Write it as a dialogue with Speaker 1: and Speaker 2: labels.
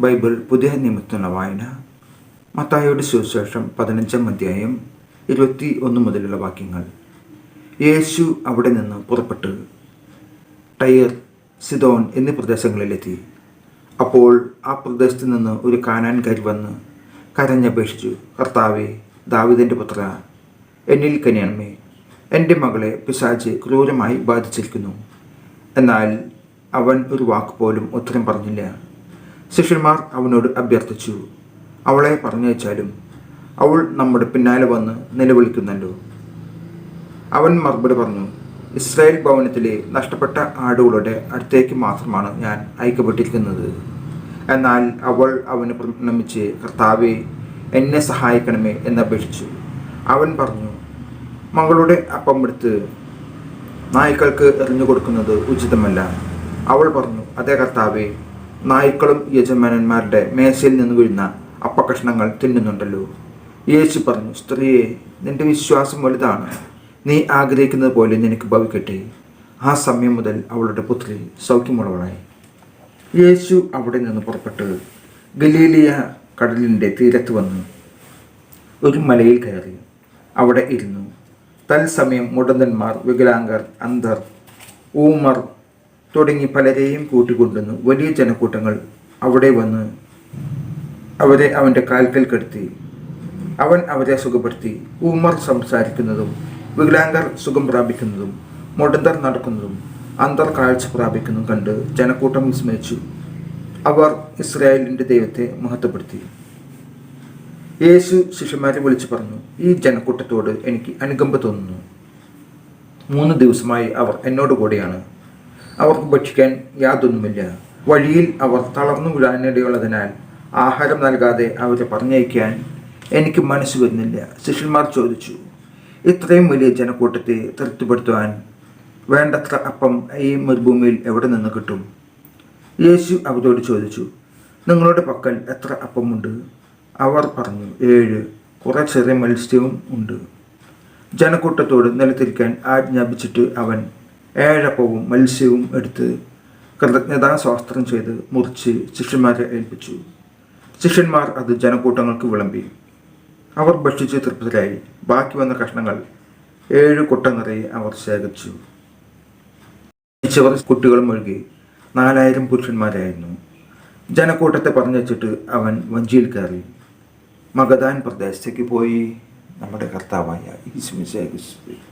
Speaker 1: Bible പുതിയ നിയമത്തിനുള്ള വായന. മത്തായിയുടെ സുവിശേഷം പതിനഞ്ചാം അധ്യായം ഇരുപത്തി ഒന്ന് മുതലുള്ള വാക്യങ്ങൾ. യേശു അവിടെ നിന്ന് പുറപ്പെട്ട് ടയർ സിദോൻ എന്നീ പ്രദേശങ്ങളിലെത്തി. അപ്പോൾ ആ പ്രദേശത്ത് നിന്ന് ഒരു കാനാൻകാരി വന്ന് കരഞ്ഞപേക്ഷിച്ചു കർത്താവെ ദാവിദിന്റെ പുത്ര എന്നിൽ കനിയണമേ എന്റെ മകളെ പിശാജ് ക്രൂരമായി ബാധിച്ചിരിക്കുന്നു. എന്നാൽ അവൻ ഒരു വാക്ക് പോലും ഉത്തരം പറഞ്ഞില്ല. ശിഷ്യന്മാർ അവനോട് അഭ്യർത്ഥിച്ചു. അവളെ പറഞ്ഞയച്ചാലും അവൾ നമ്മുടെ പിന്നാലെ വന്ന് നിലവിളിക്കുന്നല്ലോ അവൻ മറുപടി പറഞ്ഞു ഇസ്രായേൽ ഭവനത്തിലെ നഷ്ടപ്പെട്ട ആടുകളുടെ അടുത്തേക്ക് മാത്രമാണ് ഞാൻ അയക്കപ്പെട്ടിരിക്കുന്നത്. എന്നാൽ അവൾ അവന് പ്രണമിച്ച് കർത്താവെ എന്നെ സഹായിക്കണമേ എന്ന് അപേക്ഷിച്ചു അവൻ പറഞ്ഞു മകളുടെ അപ്പം എടുത്ത് നായ്ക്കൾക്ക് എറിഞ്ഞു കൊടുക്കുന്നത് ഉചിതമല്ല. അവൾ പറഞ്ഞു അതേ കർത്താവെ നായ്ക്കളും യജമാനന്മാരുടെ മേശയിൽ നിന്ന് വീഴുന്ന അപ്പകഷ്ണങ്ങൾ തിന്നുന്നുണ്ടല്ലോ. യേശു പറഞ്ഞു സ്ത്രീയെ നിന്റെ വിശ്വാസം വലുതാണ്. നീ ആഗ്രഹിക്കുന്നത് പോലെ നിനക്ക് ഭവിക്കട്ടെ. ആ സമയം മുതൽ അവളുടെ പുത്രി സൗഖ്യമുള്ളവളായി. യേശു അവിടെ നിന്ന് പുറപ്പെട്ട് ഗലീലിയ കടലിന്റെ തീരത്ത് വന്ന്. ഒരു മലയിൽ കയറി. അവിടെ ഇരുന്നു. തൽസമയം മുടന്തന്മാർ വികലാംഗർ അന്ധർ ഊമർ തുടങ്ങി പലരെയും കൂട്ടിക്കൊണ്ടുവന്നു. വലിയ ജനക്കൂട്ടങ്ങൾ അവിടെ വന്ന് അവരെ അവന്റെ കാൽക്കൽ കെടുത്തി. അവൻ അവരെ സുഖപ്പെടുത്തി. ഉമർ സംസാരിക്കുന്നതും വികലാംഗർ സുഖം പ്രാപിക്കുന്നതും മുടന്തർ നടക്കുന്നതും അന്തർ കാഴ്ച പ്രാപിക്കുന്നതും കണ്ട് ജനക്കൂട്ടം വിസ്മയിച്ചു. അവർ ഇസ്രായേലിന്റെ ദൈവത്തെ മഹത്വപ്പെടുത്തി. യേശു ശിഷ്യന്മാരെ വിളിച്ചു പറഞ്ഞു ഈ ജനക്കൂട്ടത്തോട് എനിക്ക് അനുകമ്പ തോന്നുന്നു. മൂന്ന് ദിവസമായി അവർ എന്നോട് കൂടെയാണ് അവർക്ക് ഭക്ഷിക്കാൻ യാതൊന്നുമില്ല. വഴിയിൽ അവർ തളർന്നു വിടാനിടയുള്ളതിനാൽ ആഹാരം നൽകാതെ അവരെ പറഞ്ഞയക്കാൻ എനിക്ക് മനസ്സ് വരുന്നില്ല. ശിഷ്യന്മാർ ചോദിച്ചു ഇത്രയും വലിയ ജനക്കൂട്ടത്തെ തൃപ്തിപ്പെടുത്തുവാൻ വേണ്ടത്ര അപ്പം ഈ മരുഭൂമിയിൽ എവിടെ നിന്ന് കിട്ടും? യേശു അവരോട് ചോദിച്ചു നിങ്ങളുടെ പക്കൽ എത്ര അപ്പമുണ്ട്? അവർ പറഞ്ഞു ഏഴ്. കുറേ ചെറിയ മത്സ്യവും ഉണ്ട്. ജനക്കൂട്ടത്തോട് നിലത്തിരിക്കാൻ ആജ്ഞാപിച്ചിട്ട് അവൻ ഏഴപ്പവും മത്സ്യവും എടുത്ത് കൃതജ്ഞതാ സ്വാസ്ത്രം ചെയ്ത് മുറിച്ച് ശിഷ്യന്മാരെ ഏൽപ്പിച്ചു. ശിഷ്യന്മാർ അത് ജനക്കൂട്ടങ്ങൾക്ക് വിളമ്പി. അവർ ഭക്ഷിച്ച് തൃപ്തരായി. ബാക്കി വന്ന കഷ്ണങ്ങൾ ഏഴ് കുട്ട നിറയെ അവർ ശേഖരിച്ചു. മരിച്ചവർ കുട്ടികളും ഒഴുകി നാലായിരം പുരുഷന്മാരായിരുന്നു. ജനക്കൂട്ടത്തെ പറഞ്ഞിട്ട് അവൻ വഞ്ചിയിൽ കയറി. മഗധാൻ പ്രദേശത്തേക്ക് പോയി. നമ്മുടെ കർത്താവായ ഈസ്മിശേഖ്